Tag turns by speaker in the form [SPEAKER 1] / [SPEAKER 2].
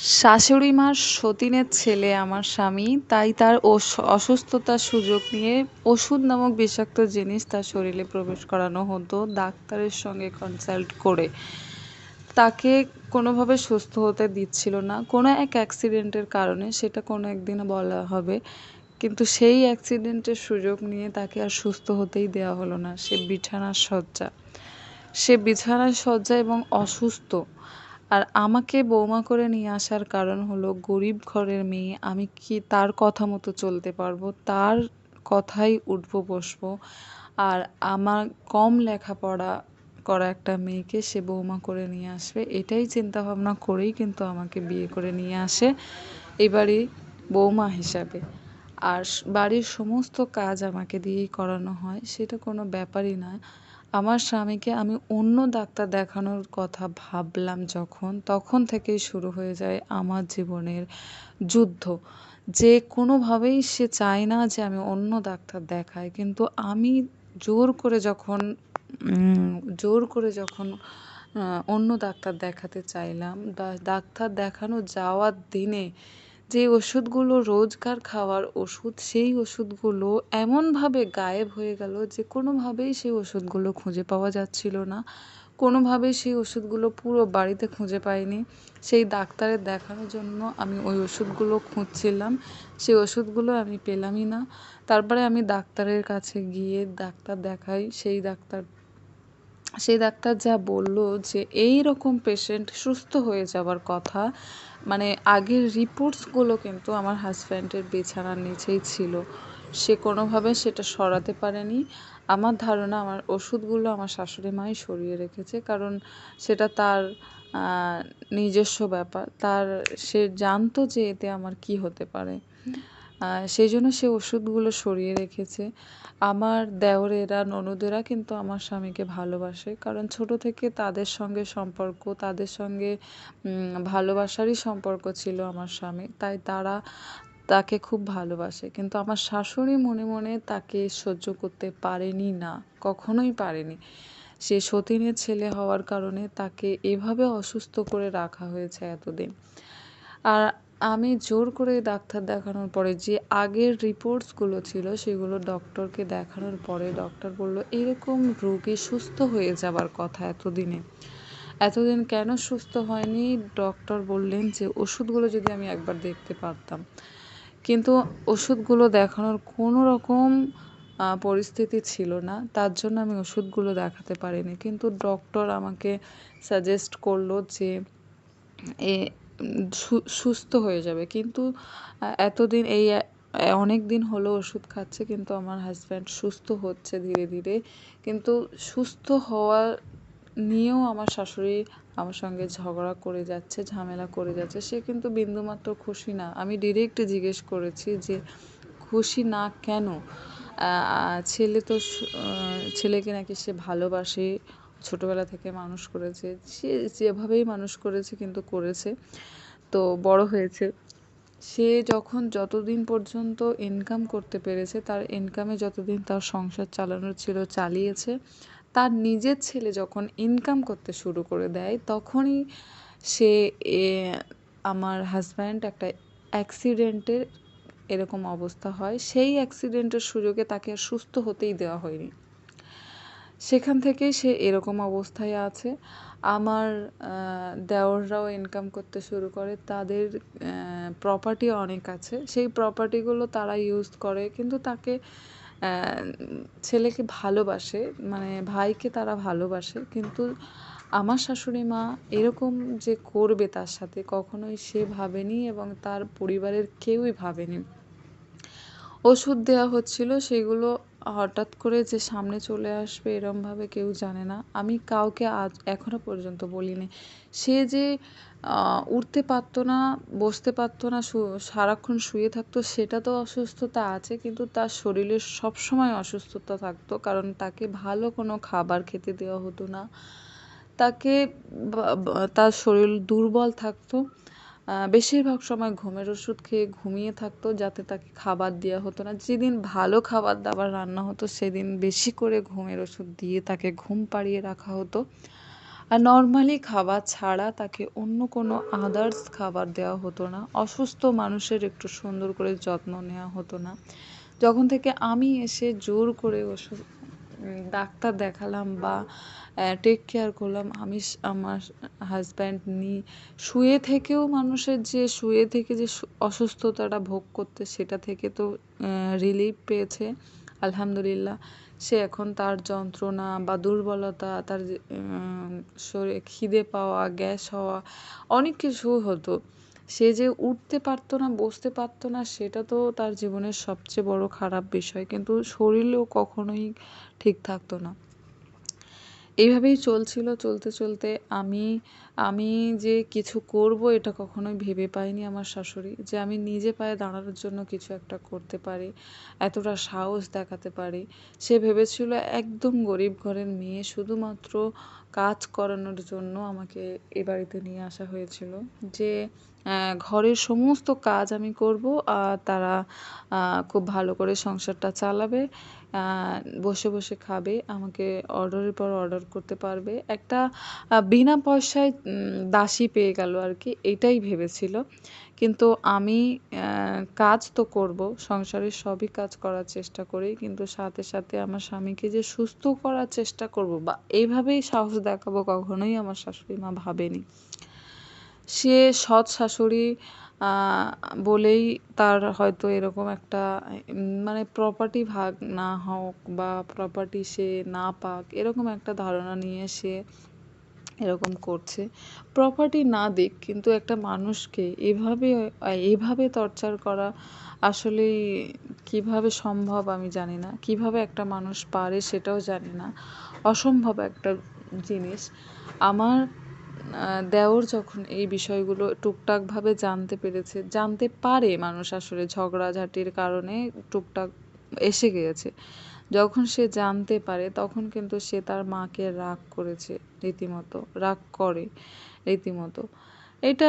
[SPEAKER 1] শাশুড়ি মার সতীনের ছেলে আমার স্বামী, তাই তার অসুস্থতার সুযোগ নিয়ে ওষুধ নামক বিষাক্ত জিনিস তার শরীরে প্রবেশ করানো হতো ডাক্তারের সঙ্গে কনসাল্ট করে। তাকে কোনোভাবে সুস্থ হতে দিচ্ছিল না। কোনো এক অ্যাক্সিডেন্টের কারণে, সেটা কোনো একদিন বলা হবে, কিন্তু সেই অ্যাক্সিডেন্টের সুযোগ নিয়ে তাকে আর সুস্থ হতেই দেওয়া হলো না। সে বিছানার শয্যা। সে বিছানার শয্যা এবং অসুস্থ। আর আমাকে বৌমা করে নিয়ে আসার কারণ হলো গরিব ঘরের মেয়ে, আমি কি তার কথা মতো চলতে পারব? তার কথাই উঠবো, বসবো। আর আমার কম লেখাপড়া করা একটা মেয়েকে সে বৌমা করে নিয়ে আসবে। এটাই চিন্তা ভাবনা করেই কিন্তু আমাকে বিয়ে করে নিয়ে আসে এবারে বৌমা হিসাবে। আর বাড়ির সমস্ত কাজ আমাকে দিয়েই করানো হয়, সেটা কোনো ব্যাপারই নয়। আমার স্বামীকে আমি অন্য ডাক্তার দেখানোর কথা ভাবলাম যখন, তখন থেকেই শুরু হয়ে যায় আমার জীবনের যুদ্ধ। যে কোনোভাবেই সে চায় না যে আমি অন্য ডাক্তার দেখাই, কিন্তু আমি জোর করে যখন জোর করে যখন অন্য ডাক্তার দেখাতে চাইলাম ডাক্তার দেখানো যাওয়ার দিনে যে ওষুধগুলো রোজকার খাওয়ার ওষুধ, সেই ওষুধগুলো এমনভাবে গায়েব হয়ে গেল যে কোনোভাবেই সেই ওষুধগুলো খুঁজে পাওয়া যাচ্ছিল না। কোনোভাবেই সেই ওষুধগুলো পুরো বাড়িতে খুঁজে পাইনি। সেই ডাক্তারের দেখানোর জন্য আমি ওই ওষুধগুলো খুঁজছিলাম। সেই ওষুধগুলো আমি পেলামই না। তারপরে আমি ডাক্তারের কাছে গিয়ে ডাক্তার দেখাই। সেই ডাক্তার সেই ডাক্তার যা বলল যে এই রকম পেশেন্ট সুস্থ হয়ে যাওয়ার কথা মানে আগের রিপোর্টসগুলো কিন্তু আমার হাজব্যান্ডের বিছানার নিচেই ছিল। সে কোনোভাবে সেটা সরাতে পারেনি। আমার ধারণা আমার ওষুধগুলো আমার শাশুড়ি মাই সরিয়ে রেখেছে, কারণ সেটা তার নিজস্ব ব্যাপার। তার, সে জানতো যে এতে আমার কি হতে পারে। সেই জন্য সে ওষুধগুলো সরিয়ে রেখেছে। আমার দেওরেরা, ননদেরা কিন্তু আমার স্বামীকে ভালোবাসে। কারণ ছোট থেকে তাদের সঙ্গে সম্পর্ক, তাদের সঙ্গে ভালোবাসারই সম্পর্ক ছিল আমার স্বামী। তাই তারা তাকে খুব ভালোবাসে। কিন্তু আমার শাশুড়ি মনে মনে তাকে সহ্য করতে পারেনি না, কখনোই পারেনি। সে সতীনের ছেলে হওয়ার কারণে তাকে এভাবে অসুস্থ করে রাখা হয়েছে এতদিন। আর আমি জোর করে ডাক্তার দেখানোর পরে যে আগের রিপোর্টসগুলো ছিল সেগুলো ডক্টরকে দেখানোর পরে ডক্টর বলল, এরকম রোগী সুস্থ হয়ে যাবার কথা এতদিনে। এতদিন কেন সুস্থ হয়নি? ডক্টর বললেন যে, ওষুধগুলো যদি আমি একবার দেখতে পারতাম। কিন্তু ওষুধগুলো দেখানোর কোনো রকম পরিস্থিতি ছিল না। তার জন্য আমি ওষুধগুলো দেখাতে পারিনি। কিন্তু ডক্টর আমাকে সাজেস্ট করল যে, এ সুস্থ হয়ে যাবে। কিন্তু এতদিন এই অনেক দিন হলো ওষুধ খাচ্ছে, কিন্তু আমার হাজব্যান্ড সুস্থ হচ্ছে ধীরে ধীরে। কিন্তু সুস্থ হওয়া নিয়েও আমার শাশুড়ি আমার সঙ্গে ঝগড়া করে যাচ্ছে, ঝামেলা করে যাচ্ছে। সে কিন্তু বিন্দুমাত্র খুশি না। আমি ডিরেক্ট জিজ্ঞেস করেছি যে, খুশি না কেন? ছেলে তো ছেলেকে নাকি সে ভালোবাসে ছোটোবেলা থেকে মানুষ করেছে, সে যেভাবেই মানুষ করেছে কিন্তু করেছে, তো বড় হয়েছে। সে যখন যতদিন পর্যন্ত ইনকাম করতে পেরেছে, তার ইনকামে যতদিন তার সংসার চালানোর ছিল, চালিয়েছে, তার নিজের ছেলে যখন ইনকাম করতে শুরু করে দেয়, তখনই সে আমার হাজব্যান্ড একটা অ্যাক্সিডেন্টের এরকম অবস্থা হয়। সেই অ্যাক্সিডেন্টের সুযোগে তাকে সুস্থ হতেই দেওয়া হয়নি। সেখান থেকেই সে এরকম অবস্থায় আছে। আমার দেওররাও ইনকাম করতে শুরু করে, তাদের প্রপার্টি অনেক আছে। সেই প্রপার্টিগুলো তারা ইউজ করে, কিন্তু তাকে ছেলেকে ভালোবাসে মানে ভাইকে তারা ভালোবাসে, কিন্তু আমার শাশুড়ি মা এরকম যে করবে তার সাথে কখনোই সে ভাবেনি এবং তার পরিবারের কেউই ভাবেনি। ওষুধ দেওয়া হচ্ছিল, সেগুলো হঠাৎ করে যে সামনে চলে আসবে এরমভাবে কেউ জানে না। আমি কাউকে আজ এখনও পর্যন্ত বলিনি। সে যে উঠতে পারতো না, বসতে পারতো না সারাক্ষণ শুয়ে থাকতো, সেটা তো অসুস্থতা আছে, কিন্তু তার শরীরে সবসময় অসুস্থতা থাকতো, কারণ তাকে ভালো কোনো খাবার খেতে দেওয়া হতো না। তাকে তার শরীর দুর্বল থাকতো। বেশিরভাগ সময় ঘুমের ওষুধ খেয়ে ঘুমিয়ে থাকতো, যাতে তাকে খাবার দেওয়া হতো না। যেদিন ভালো খাবার দাবার রান্না হতো, সেদিন বেশি করে ঘুমের ওষুধ দিয়ে তাকে ঘুম পাড়িয়ে রাখা হতো। আর নর্মালি খাবার ছাড়া তাকে অন্য কোনো আদার্স খাবার দেওয়া হতো না। অসুস্থ মানুষের একটু সুন্দর করে যত্ন নেওয়া হতো না। যখন থেকে আমি এসে জোর করে ওষুধ ডাক্তার দেখালাম বা টেক কেয়ার করলাম। আমি আমার হাজব্যান্ড নি, শুয়ে থেকেও মানুষের যে, শুয়ে থেকে যে অসুস্থতাটা ভোগ করতে সেটা থেকে তো রিলিফ পেয়েছে। আলহামদুলিল্লাহ, সে এখন তার যন্ত্রণা বা দুর্বলতা, তার শরীরে খিদে পাওয়া, গ্যাস হওয়া, অনেক কিছু হতো। সে যে উঠতে পারতো না, বসতে পারতো না, সেটা তো তার জীবনের সবচেয়ে বড় খারাপ বিষয়। কিন্তু শরীরও কখনোই ঠিক থাকতো না। এইভাবেই চলছিল, চলতে চলতে আমি আমি যে কিছু করব এটা কখনোই ভেবে পাইনি আমার শাশুড়ি যে আমি নিজে পায়ে দাঁড়ানোর জন্য কিছু একটা করতে পারি, এতটা সাহস দেখাতে পারি। সে ভেবেছিল একদম গরিব ঘরের মেয়ে শুধুমাত্র কাজ করানোর জন্য আমাকে এ বাড়িতে নিয়ে আসা হয়েছিল যে ঘরের সমস্ত কাজ আমি করব আর তারা খুব ভালো করে সংসারটা চালাবে। বসে বসে খাবে, আমাকে অর্ডারের পর অর্ডার করতে পারবে। একটা বিনা পয়সায় দাসী পেয়ে গেল আর কি, এটাই ভেবেছিল। কিন্তু আমি কাজ তো করব, সংসারের সবই কাজ করার চেষ্টা করি, কিন্তু সাথে সাথে আমার স্বামীকে যে সুস্থ করার চেষ্টা করব, বা এইভাবেই সাহস দেখাবো কখনোই আমার শাশুড়ি মা ভাবেনি। সে সৎ শাশুড়ি বলেই তার হয়তো এরকম একটা মানে প্রপার্টি ভাগ না হোক বা প্রপার্টি সে না পাক, এরকম একটা ধারণা নিয়ে সে এরকম করছে। প্রপার্টি না দিক, কিন্তু একটা মানুষকে এভাবে এভাবে টর্চার করা আসলে কীভাবে সম্ভব আমি জানি না। কীভাবে একটা মানুষ পারে সেটাও জানি না। অসম্ভব একটা জিনিস। আমার দেওর যখন এই বিষয়গুলো টুকটাকভাবে জানতে পেরেছে, জানতে পারে মানুষ আসলে ঝগড়াঝাটির কারণে টুকটাক এসে গিয়েছে। যখন সে জানতে পারে, তখন কিন্তু সে তার মাকে রাগ করেছে রীতিমতো, রাগ করে রীতিমতো। এটা